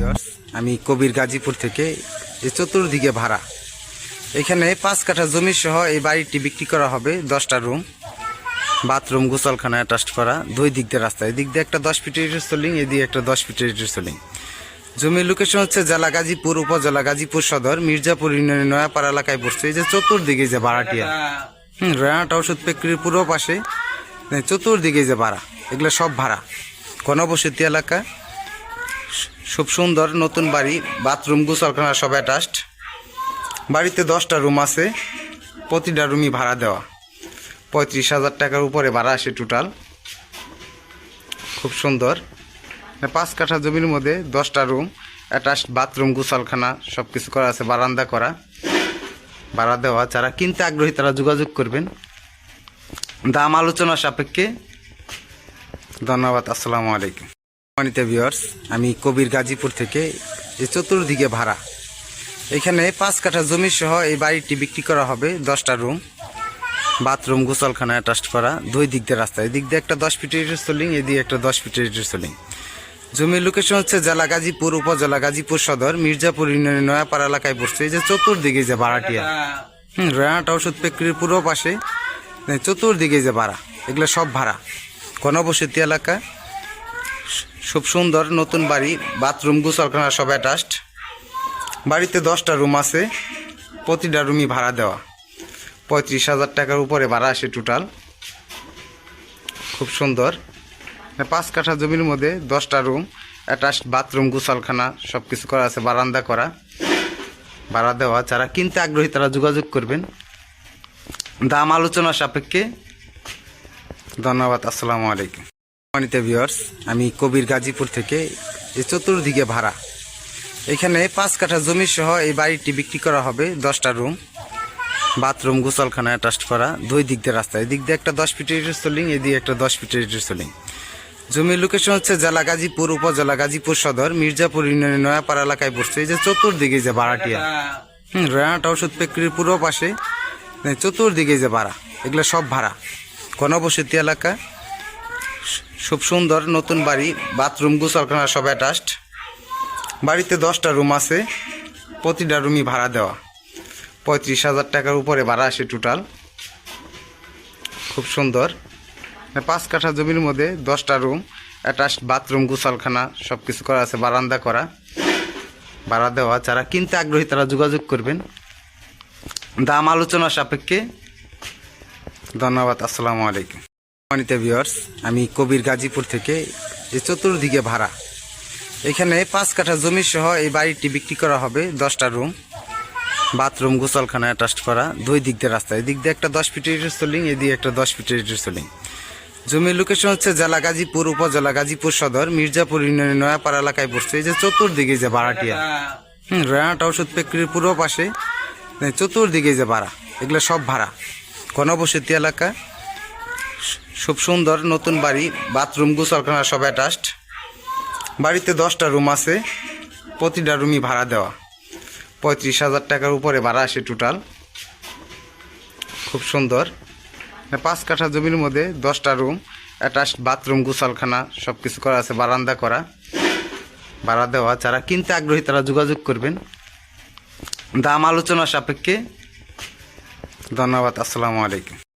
Viewers, আমি কবির গাজীপুর থেকে এই চতুর্দিকে ভাড়া, এখানে পাঁচ কাঠা জমি সহ এই বাড়িটি বিক্রি করা হবে, দশটা রুম, বাথরুম, গোসলখানা অ্যাটাচ করা, দুই দিক দিয়ে রাস্তা, এদিক দিয়ে একটা দশ ফিটের স্টোলিং এদিকে একটা দশ ফিটের স্টোলিং জমির লোকেশন হচ্ছে জেলা গাজীপুর, উপজেলা গাজীপুর সদর, মির্জাপুর ইউনিয়নের নয়াপাড়া এলাকায় বসছে এই যে চতুর্দিকে যে ভাড়াটিয়া হুম রয়াট ওষুধ ফ্যাক্টরির পূর্ব পাশে চতুর্দিকে যে ভাড়া, এগুলো সব ভাড়া। ঘনবসতি এলাকা খুব সুন্দর নতুন বাড়ি, বাথরুম, গোসলখানা সব অ্যাটাচড বাড়িতে দশটা রুম আছে, প্রতিটা রুমই ভাড়া দেওয়া। পঁয়ত্রিশ হাজার টাকার উপরে ভাড়া আসে টোটাল খুব সুন্দর। পাঁচ কাঠা জমির মধ্যে দশটা রুম অ্যাটাচড বাথরুম, গোসলখানা সব কিছু করা আছে, বারান্দা করা। ভাড়া দেওয়া, যারা কিনতে আগ্রহী তারা যোগাযোগ করবেন। দাম আলোচনা সাপেক্ষে। ধন্যবাদ, আসসালামু আলাইকুম। সম্মানিত ভিউয়ার্স আমি কবির গাজীপুর থেকে এই চতুর্দিকে ভাড়া, এখানে পাঁচ কাঠা জমি সহ এই বাড়িটি বিক্রি করা হবে, দশটা রুম, বাথরুম, গোসলখানা অ্যাটাচ করা, দুই দিক দিয়ে রাস্তা, এদিক দিয়ে একটা দশ ফিটের স্টোলিং এদিকে একটা দশ ফিটের স্টোলিং জমির লোকেশন হচ্ছে জেলা গাজীপুর, উপজেলা গাজীপুর সদর, মির্জাপুর ইউনিয়নের নয়াপাড়া এলাকায় বসছে এই যে চতুর্দিকে যে ভাড়াটিয়া হুম রয়াট ওষুধ ফ্যাক্টরির পূর্ব পাশে চতুর্দিকে যে ভাড়া, এগুলো সব ভাড়া, ঘনবসতি এলাকা খুব সুন্দর নতুন বাড়ি, বাথরুম, গোসলখানা সব অ্যাটাচড বাড়িতে দশটা রুম আছে, প্রতিটা রুমই ভাড়া দেওয়া। পঁয়ত্রিশ হাজার টাকার উপরে ভাড়া আসে টোটাল খুব সুন্দর। মানে পাঁচ কাঠা জমির মধ্যে দশটা রুম অ্যাটাচড বাথরুম গোসলখানা সব কিছু করা আছে, বারান্দা করা। ভাড়া দেওয়া যারা কিনতে আগ্রহী তারা যোগাযোগ করবেন। দাম আলোচনা সাপেক্ষে। ধন্যবাদ, আসসালামু আলাইকুম। ভিউয়ার্স আমি কবির গাজীপুর থেকে এই চতুর্দিকে ভাড়া। এখানে পাঁচ কাঠা জমি সহ এই বাড়িটি বিক্রি করা হবে, দশটা রুম, বাথরুম, গোসলখানা অ্যাটাচ করা, দুই দিক দিয়ে রাস্তা, এদিক দিয়ে একটা দশ ফিটের স্টোলিং এদিকে একটা দশ ফিটের স্টোলিং জমির লোকেশন হচ্ছে জেলা গাজীপুর, উপজেলা গাজীপুর সদর, মির্জাপুর ইউনিয়নের নয়াপাড়া এলাকায় বসছে এই যে চতুর্দিকে যে ভাড়াটিয়া, হুম রয়াট ওষুধ ফ্যাক্টরির পূর্ব পাশে চতুর্দিকে যে ভাড়া, এগুলো সব ভাড়া। ঘনবসতি এলাকা খুব সুন্দর নতুন বাড়ি, বাথরুম, গোসলখানা সব অ্যাটাচড বাড়িতে দশটা রুম আছে, প্রতিটা রুমই ভাড়া দেওয়া। পঁয়ত্রিশ হাজার টাকার উপরে ভাড়া আসে টোটাল খুব সুন্দর। মানে পাঁচ কাঠা জমির মধ্যে দশটা রুম অ্যাটাচড বাথরুম, গোসলখানা সব কিছু করা আছে, বারান্দা করা। ভাড়া দেওয়া যারা কিনতে আগ্রহী তারা যোগাযোগ করবেন। দাম আলোচনা সাপেক্ষে। ধন্যবাদ, আসসালামু আলাইকুম। সম্মানিত ভিউয়ার্স আমি কবির গাজীপুর থেকে এই চতুর্দিকে ভাড়া, এখানে পাঁচ কাঠা জমি সহ এই বাড়িটি বিক্রি করা হবে, দশটা রুম বাথরুম গোসলখানা অ্যাটাচ করা, দুই দিক দিয়ে রাস্তা, এদিক দিয়ে একটা দশ ফিটের স্টোলিং এদিকে একটা দশ ফিটের স্টোলিং জমির লোকেশন হচ্ছে জেলা গাজীপুর, উপজেলা গাজীপুর সদর, মির্জাপুর ইউনিয়নের নয়াপাড়া এলাকায় বসছে এই যে চতুর্দিকে যে ভাড়াটিয়া হুম রয়াট ওষুধ ফ্যাক্টরির পূর্ব পাশে চতুর্দিকে যে ভাড়া, এগুলো সব ভাড়া। ঘনবসতি এলাকা খুব সুন্দর নতুন বাড়ি বাথরুম গোসলখানা সব অ্যাটাচড বাড়িতে দশটা রুম আছে, প্রতিটা রুমই ভাড়া দেওয়া। পঁয়ত্রিশ হাজার টাকার উপরে ভাড়া আসে টোটাল খুব সুন্দর। পাঁচ কাঠা জমির মধ্যে দশটা রুম অ্যাটাচড বাথরুম গোসলখানা সব কিছু করা আছে, বারান্দা করা। ভাড়া দেওয়া, যারা কিনতে আগ্রহী তারা যোগাযোগ করবেন। দাম আলোচনা সাপেক্ষে। ধন্যবাদ, আসসালামু আলাইকুম।